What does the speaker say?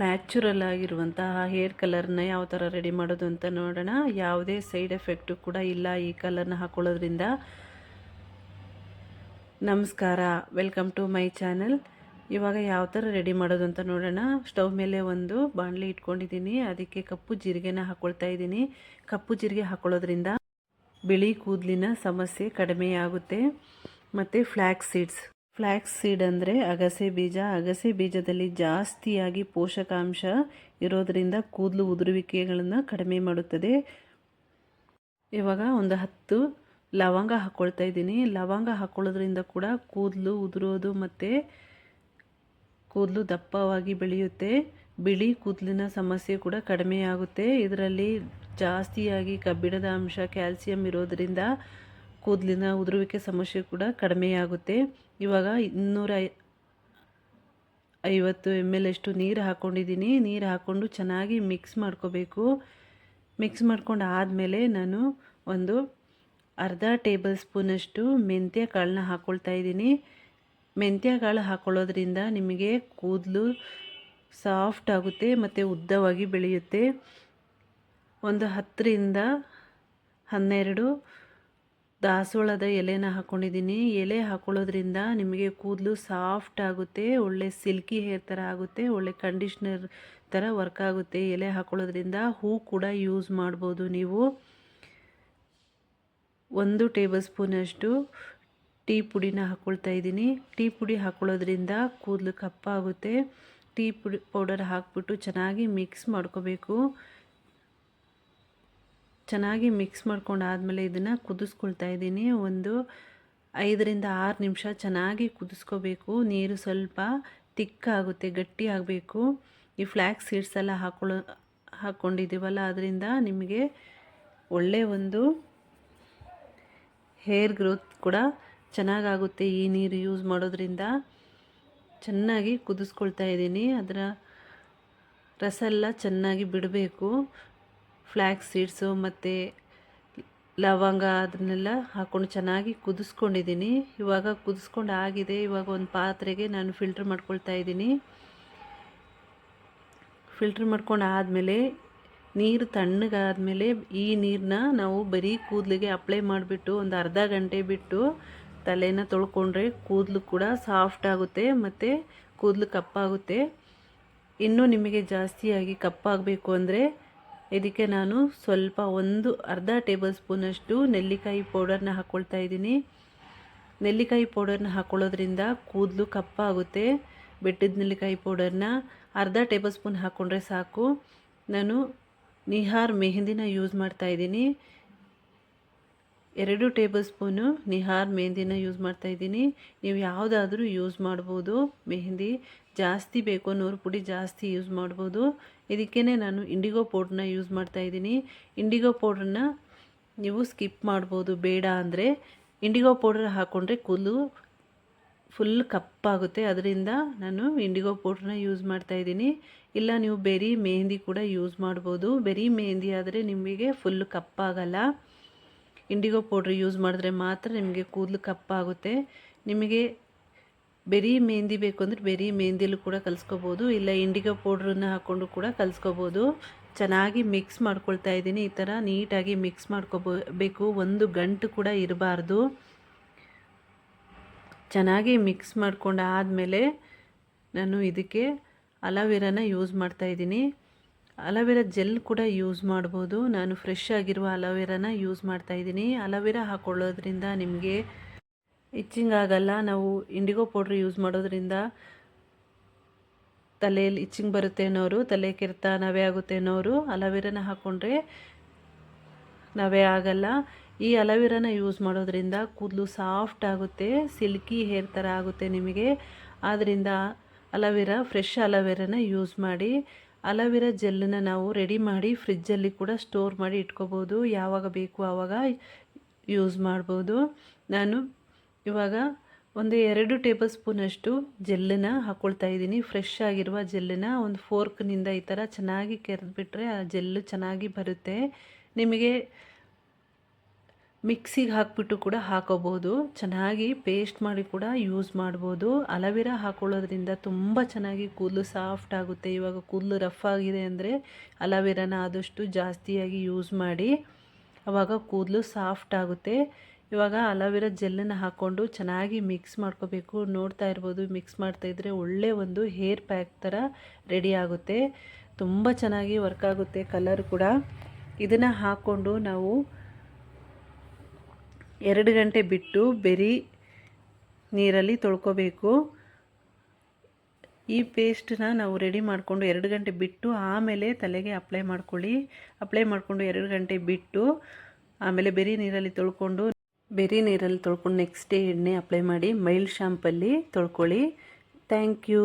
Natural ಆಗಿರುವಂತಹ hair ಕಲರ್ನ ಯಾವ ಥರ ರೆಡಿ ಮಾಡೋದು ಅಂತ ನೋಡೋಣ. ಯಾವುದೇ ಸೈಡ್ ಎಫೆಕ್ಟು ಕೂಡ ಇಲ್ಲ ಈ ಕಲರ್ನ ಹಾಕೊಳ್ಳೋದ್ರಿಂದ. ನಮಸ್ಕಾರ, ವೆಲ್ಕಮ್ ಟು ಮೈ ಚಾನಲ್. ಇವಾಗ ಯಾವ ಥರ ರೆಡಿ ಮಾಡೋದು ಅಂತ ನೋಡೋಣ. ಸ್ಟವ್ ಮೇಲೆ ಒಂದು ಬಾಣಲಿ ಇಟ್ಕೊಂಡಿದ್ದೀನಿ. ಅದಕ್ಕೆ ಕಪ್ಪು ಜೀರಿಗೆನ ಹಾಕ್ಕೊಳ್ತಾ ಇದ್ದೀನಿ. ಕಪ್ಪು ಜೀರಿಗೆ ಹಾಕೊಳ್ಳೋದ್ರಿಂದ ಬಿಳಿ ಕೂದಲಿನ ಸಮಸ್ಯೆ ಕಡಿಮೆಯಾಗುತ್ತೆ. ಮತ್ತು ಫ್ಲ್ಯಾಕ್ಸ್ ಸೀಡ್ಸ್ ಫ್ಲ್ಯಾಕ್ಸ್ ಸೀಡ್ ಅಂದರೆ ಅಗಸೆ ಬೀಜ. ಅಗಸೆ ಬೀಜದಲ್ಲಿ ಜಾಸ್ತಿಯಾಗಿ ಪೋಷಕಾಂಶ ಇರೋದರಿಂದ ಕೂದಲು ಉದುರುವಿಕೆಗಳನ್ನು ಕಡಿಮೆ ಮಾಡುತ್ತದೆ. ಇವಾಗ ಒಂದು ಹತ್ತು ಲವಂಗ ಹಾಕ್ಕೊಳ್ತಾ ಇದ್ದೀನಿ. ಲವಂಗ ಹಾಕ್ಕೊಳ್ಳೋದ್ರಿಂದ ಕೂಡ ಕೂದಲು ಉದುರೋದು ಮತ್ತು ಕೂದಲು ದಪ್ಪವಾಗಿ ಬೆಳೆಯುತ್ತೆ. ಬಿಳಿ ಕೂದಲಿನ ಸಮಸ್ಯೆ ಕೂಡ ಕಡಿಮೆಯಾಗುತ್ತೆ ಇದರಲ್ಲಿ ಜಾಸ್ತಿಯಾಗಿ ಕಬ್ಬಿಣದ ಅಂಶ, ಕ್ಯಾಲ್ಸಿಯಂ ಇರೋದರಿಂದ ಕೂದಲಿನ ಉದುರುವಿಕೆ ಸಮಸ್ಯೆ ಕೂಡ ಕಡಿಮೆಯಾಗುತ್ತೆ ಇವಾಗ ಇನ್ನೂರ ಐವತ್ತು ಎಂ ಎಲ್ ಅಷ್ಟು ನೀರು ಹಾಕ್ಕೊಂಡಿದ್ದೀನಿ ನೀರು ಹಾಕ್ಕೊಂಡು ಚೆನ್ನಾಗಿ ಮಿಕ್ಸ್ ಮಾಡ್ಕೋಬೇಕು. ಮಿಕ್ಸ್ ಮಾಡ್ಕೊಂಡು ಆದಮೇಲೆ ನಾನು ಒಂದು ಅರ್ಧ ಟೇಬಲ್ ಸ್ಪೂನಷ್ಟು ಮೆಂತ್ಯ ಕಾಳನ್ನ ಹಾಕ್ಕೊಳ್ತಾ ಇದ್ದೀನಿ. ಮೆಂತ್ಯ ಕಾಳು ಹಾಕ್ಕೊಳ್ಳೋದ್ರಿಂದ ನಿಮಗೆ ಕೂದಲು ಸಾಫ್ಟ್ ಆಗುತ್ತೆ ಮತ್ತು ಉದ್ದವಾಗಿ ಬೆಳೆಯುತ್ತೆ. ಒಂದು ಹತ್ತರಿಂದ ಹನ್ನೆರಡು ದಾಸವಾಳದ ಎಲೆನ ಹಾಕ್ಕೊಂಡಿದ್ದೀನಿ ಎಲೆ ಹಾಕ್ಕೊಳ್ಳೋದ್ರಿಂದ ನಿಮಗೆ ಕೂದಲು ಸಾಫ್ಟ್ ಆಗುತ್ತೆ, ಒಳ್ಳೆ ಸಿಲ್ಕಿ ಹೇರ್ ಥರ ಆಗುತ್ತೆ, ಒಳ್ಳೆ ಕಂಡೀಷ್ನರ್ ಥರ ವರ್ಕ್ ಆಗುತ್ತೆ. ಎಲೆ ಹಾಕ್ಕೊಳ್ಳೋದ್ರಿಂದ ಹೂ ಕೂಡ ಯೂಸ್ ಮಾಡ್ಬೋದು ನೀವು. ಒಂದು ಟೇಬಲ್ ಸ್ಪೂನಷ್ಟು ಟೀ ಪುಡಿನ ಹಾಕ್ಕೊಳ್ತಾ ಇದ್ದೀನಿ. ಟೀ ಪುಡಿ ಹಾಕೊಳ್ಳೋದ್ರಿಂದ ಕೂದಲು ಕಪ್ಪಾಗುತ್ತೆ. ಟೀ ಪುಡಿ ಪೌಡರ್ ಹಾಕ್ಬಿಟ್ಟು ಚೆನ್ನಾಗಿ ಮಿಕ್ಸ್ ಮಾಡ್ಕೋಬೇಕು. ಚೆನ್ನಾಗಿ ಮಿಕ್ಸ್ ಮಾಡ್ಕೊಂಡು ಆದಮೇಲೆ ಇದನ್ನು ಕುದಿಸ್ಕೊಳ್ತಾ ಇದ್ದೀನಿ. ಒಂದು ಐದರಿಂದ ಆರು ನಿಮಿಷ ಚೆನ್ನಾಗಿ ಕುದಿಸ್ಕೋಬೇಕು. ನೀರು ಸ್ವಲ್ಪ ತಿಕ್ಕಾಗುತ್ತೆ ಗಟ್ಟಿ ಆಗಬೇಕು. ಈ ಫ್ಲ್ಯಾಕ್ಸ್ ಸೀಡ್ಸ್ ಎಲ್ಲ ಹಾಕೊಳ್ಳೋ ಹಾಕ್ಕೊಂಡಿದ್ದೀವಲ್ಲ ಅದರಿಂದ ನಿಮಗೆ ಒಳ್ಳೆ ಒಂದು ಹೇರ್ ಗ್ರೋತ್ ಕೂಡ ಚೆನ್ನಾಗಾಗುತ್ತೆ ಈ ನೀರು ಯೂಸ್ ಮಾಡೋದ್ರಿಂದ. ಚೆನ್ನಾಗಿ ಕುದಿಸ್ಕೊಳ್ತಾ ಇದ್ದೀನಿ. ಅದರ ರಸ ಎಲ್ಲ ಚೆನ್ನಾಗಿ ಬಿಡಬೇಕು. ಫ್ಲ್ಯಾಕ್ಸ್ ಸೀಡ್ಸು ಮತ್ತು ಲವಂಗ ಅದನ್ನೆಲ್ಲ ಹಾಕ್ಕೊಂಡು ಚೆನ್ನಾಗಿ ಕುದಿಸ್ಕೊಂಡಿದ್ದೀನಿ. ಇವಾಗ ಕುದಿಸ್ಕೊಂಡು ಆಗಿದೆ ಇವಾಗ ಒಂದು ಪಾತ್ರೆಗೆ ನಾನು ಫಿಲ್ಟ್ರ್ ಮಾಡ್ಕೊಳ್ತಾ ಇದ್ದೀನಿ. ಫಿಲ್ಟ್ರ್ ಮಾಡ್ಕೊಂಡು ಆದಮೇಲೆ ನೀರು ತಣ್ಣಗಾದಮೇಲೆ ಈ ನೀರನ್ನ ನಾವು ಬರೀ ಕೂದಲಿಗೆ ಅಪ್ಲೈ ಮಾಡಿಬಿಟ್ಟು ಒಂದು ಅರ್ಧ ಗಂಟೆ ಬಿಟ್ಟು ತಲೆನ ತೊಳ್ಕೊಂಡ್ರೆ ಕೂದಲು ಕೂಡ ಸಾಫ್ಟ್ ಆಗುತ್ತೆ ಮತ್ತು ಕೂದಲು ಕಪ್ಪಾಗುತ್ತೆ. ಇನ್ನೂ ನಿಮಗೆ ಜಾಸ್ತಿಯಾಗಿ ಕಪ್ಪಾಗಬೇಕು ಅಂದರೆ ಇದಕ್ಕೆ ನಾನು ಸ್ವಲ್ಪ ಒಂದು ಅರ್ಧ ಟೇಬಲ್ ಸ್ಪೂನಷ್ಟು ನೆಲ್ಲಿಕಾಯಿ ಪೌಡರ್ನ ಹಾಕ್ಕೊಳ್ತಾ ಇದ್ದೀನಿ. ನೆಲ್ಲಿಕಾಯಿ ಪೌಡರ್ನ ಹಾಕ್ಕೊಳ್ಳೋದ್ರಿಂದ ಕೂದಲು ಕಪ್ಪಾಗುತ್ತೆ ಬೆಟ್ಟದ ನೆಲ್ಲಿಕಾಯಿ ಪೌಡರ್ನ ಅರ್ಧ ಟೇಬಲ್ ಸ್ಪೂನ್ ಹಾಕ್ಕೊಂಡ್ರೆ ಸಾಕು. ನಾನು ನಿಹಾರ್ ಮೆಹಂದಿನ ಯೂಸ್ ಮಾಡ್ತಾ ಇದ್ದೀನಿ. ಎರಡು ಟೇಬಲ್ ಸ್ಪೂನು ನಿಹಾರ್ ಮೆಹಂದಿನ ಯೂಸ್ ಮಾಡ್ತಾ ಇದ್ದೀನಿ. ನೀವು ಯಾವುದಾದ್ರೂ ಯೂಸ್ ಮಾಡ್ಬೋದು ಮೆಹಂದಿ. ಜಾಸ್ತಿ ಬೇಕು ನೂರು ಪುಡಿ ಜಾಸ್ತಿ ಯೂಸ್ ಮಾಡ್ಬೋದು. ಇದಕ್ಕೇ ನಾನು ಇಂಡಿಗೋ ಪೌಡ್ರನ್ನ ಯೂಸ್ ಮಾಡ್ತಾ ಇದ್ದೀನಿ. ಇಂಡಿಗೋ ಪೌಡ್ರನ್ನ ನೀವು ಸ್ಕಿಪ್ ಮಾಡ್ಬೋದು. ಬೇಡ ಅಂದರೆ ಇಂಡಿಗೋ ಪೌಡ್ರ್ ಹಾಕ್ಕೊಂಡ್ರೆ ಕೂದಲು ಫುಲ್ ಕಪ್ಪಾಗುತ್ತೆ ಅದರಿಂದ ನಾನು ಇಂಡಿಗೋ ಪೌಡ್ರನ್ನ ಯೂಸ್ ಮಾಡ್ತಾ ಇದ್ದೀನಿ. ಇಲ್ಲ, ನೀವು ಬೆರಿ ಮೆಹಂದಿ ಕೂಡ ಯೂಸ್ ಮಾಡ್ಬೋದು. ಬೆರಿ ಮೆಹಂದಿ ಆದರೆ ನಿಮಗೆ ಫುಲ್ ಕಪ್ಪಾಗಲ್ಲ ಇಂಡಿಗೋ ಪೌಡ್ರ್ ಯೂಸ್ ಮಾಡಿದ್ರೆ ಮಾತ್ರ ನಿಮಗೆ ಕೂದಲು ಕಪ್ಪಾಗುತ್ತೆ ನಿಮಗೆ ಬೆರಿ ಮೆಹಂದಿ ಬೇಕು ಅಂದರೆ ಬೆರಿ ಮೆಹಂದಿಲೂ ಕೂಡ ಕಲಿಸ್ಕೋಬೋದು. ಇಲ್ಲ ಇಂಡಿಗೋ ಪೌಡ್ರನ್ನ ಹಾಕ್ಕೊಂಡು ಕೂಡ ಕಲಿಸ್ಕೋಬೋದು. ಚೆನ್ನಾಗಿ ಮಿಕ್ಸ್ ಮಾಡ್ಕೊಳ್ತಾ ಇದ್ದೀನಿ. ಈ ಥರ ನೀಟಾಗಿ ಮಿಕ್ಸ್ ಮಾಡ್ಕೋಬೇಕು. ಒಂದು ಗಂಟು ಕೂಡ ಇರಬಾರ್ದು. ಚೆನ್ನಾಗಿ ಮಿಕ್ಸ್ ಮಾಡ್ಕೊಂಡು ಆದಮೇಲೆ ನಾನು ಇದಕ್ಕೆ ಅಲೋವೆರಾನ ಯೂಸ್ ಮಾಡ್ತಾ ಇದ್ದೀನಿ. ಅಲೋವೆರಾ ಜೆಲ್ ಕೂಡ ಯೂಸ್ ಮಾಡ್ಬೋದು. ನಾನು ಫ್ರೆಶ್ ಆಗಿರುವ ಅಲೋವೆರಾನ ಯೂಸ್ ಮಾಡ್ತಾ ಇದ್ದೀನಿ. ಅಲೋವೆರಾ ಹಾಕ್ಕೊಳ್ಳೋದ್ರಿಂದ ನಿಮಗೆ ಇಚ್ಚಿಂಗ್ ಆಗಲ್ಲ. ನಾವು ಇಂಡಿಗೋ ಪೌಡ್ರ್ ಯೂಸ್ ಮಾಡೋದ್ರಿಂದ ತಲೆಯಲ್ಲಿ ಇಚ್ಚಿಂಗ್ ಬರುತ್ತೆ ಅನ್ನೋರು, ತಲೆ ಕೆರೆತ ನವೆ ಆಗುತ್ತೆ ಅನ್ನೋರು, ಅಲೋವೆರಾನ ಹಾಕ್ಕೊಂಡ್ರೆ ನವೆ ಆಗಲ್ಲ. ಈ ಅಲೋವೆರಾನ ಯೂಸ್ ಮಾಡೋದ್ರಿಂದ ಕೂದಲು ಸಾಫ್ಟ್ ಆಗುತ್ತೆ, ಸಿಲ್ಕಿ ಹೇರ್ ಥರ ಆಗುತ್ತೆ ನಿಮಗೆ. ಆದ್ದರಿಂದ ಅಲೋವೆರಾ, ಫ್ರೆಶ್ ಅಲೋವೆರಾನ ಯೂಸ್ ಮಾಡಿ, ಅಲೋವೆರಾ ಜೆಲ್ಲನ್ನು ನಾವು ರೆಡಿ ಮಾಡಿ ಫ್ರಿಜ್ಜಲ್ಲಿ ಕೂಡ ಸ್ಟೋರ್ ಮಾಡಿ ಇಟ್ಕೋಬೋದು. ಯಾವಾಗ ಬೇಕು ಆವಾಗ ಯೂಸ್ ಮಾಡ್ಬೋದು. ನಾನು ಇವಾಗ ಒಂದು ಎರಡು ಟೇಬಲ್ ಸ್ಪೂನಷ್ಟು ಜೆಲ್ಲನ್ನು ಹಾಕ್ಕೊಳ್ತಾ ಇದ್ದೀನಿ. ಫ್ರೆಶ್ ಆಗಿರುವ ಜೆಲ್ಲನ್ನು ಒಂದು ಫೋರ್ಕ್ನಿಂದ ಈ ಥರ ಚೆನ್ನಾಗಿ ಕೆರೆದ್ಬಿಟ್ರೆ ಆ ಜೆಲ್ಲು ಚೆನ್ನಾಗಿ ಬರುತ್ತೆ. ನಿಮಗೆ ಮಿಕ್ಸಿಗೆ ಹಾಕ್ಬಿಟ್ಟು ಕೂಡ ಹಾಕೋಬೋದು. ಚೆನ್ನಾಗಿ ಪೇಸ್ಟ್ ಮಾಡಿ ಕೂಡ ಯೂಸ್ ಮಾಡ್ಬೋದು. ಅಲವಿರ ಹಾಕ್ಕೊಳ್ಳೋದ್ರಿಂದ ತುಂಬ ಚೆನ್ನಾಗಿ ಕೂದಲು ಸಾಫ್ಟ್ ಆಗುತ್ತೆ. ಇವಾಗ ಕೂದಲು ರಫ್ ಆಗಿದೆ ಅಂದರೆ ಅಲವಿರನ ಆದಷ್ಟು ಜಾಸ್ತಿಯಾಗಿ ಯೂಸ್ ಮಾಡಿ. ಆವಾಗ ಕೂದಲು ಸಾಫ್ಟ್ ಆಗುತ್ತೆ. ಇವಾಗ ಅಲೋವೆರಾ ಜೆಲ್ಲನ್ನು ಹಾಕ್ಕೊಂಡು ಚೆನ್ನಾಗಿ ಮಿಕ್ಸ್ ಮಾಡ್ಕೋಬೇಕು. ನೋಡ್ತಾ ಇರ್ಬೋದು, ಮಿಕ್ಸ್ ಮಾಡ್ತಾಯಿದ್ರೆ ಒಳ್ಳೆ ಒಂದು ಹೇರ್ ಪ್ಯಾಕ್ ಥರ ರೆಡಿ ಆಗುತ್ತೆ. ತುಂಬ ಚೆನ್ನಾಗಿ ವರ್ಕ್ ಆಗುತ್ತೆ ಕಲರ್ ಕೂಡ. ಇದನ್ನು ಹಾಕ್ಕೊಂಡು ನಾವು ಎರಡು ಗಂಟೆ ಬಿಟ್ಟು ಬೆರಿ ನೀರಲ್ಲಿ ತೊಳ್ಕೊಬೇಕು. ಈ ಪೇಸ್ಟನ್ನ ನಾವು ರೆಡಿ ಮಾಡಿಕೊಂಡು ಎರಡು ಗಂಟೆ ಬಿಟ್ಟು ಆಮೇಲೆ ತಲೆಗೆ ಅಪ್ಲೈ ಮಾಡ್ಕೊಳ್ಳಿ. ಅಪ್ಲೈ ಮಾಡಿಕೊಂಡು ಎರಡು ಗಂಟೆ ಬಿಟ್ಟು ಆಮೇಲೆ ಬೆರಿ ನೀರಲ್ಲಿ ತೊಳ್ಕೊಂಡು ಬೆರಿ ನೀರಲ್ಲಿ ತೊಳ್ಕೊಂಡು ನೆಕ್ಸ್ಟ್ ಡೇ ಎಣ್ಣೆ ಅಪ್ಲೈ ಮಾಡಿ ಮೈಲ್ಡ್ ಶಾಂಪಲ್ಲಿ ತೊಳ್ಕೊಳ್ಳಿ. Thank you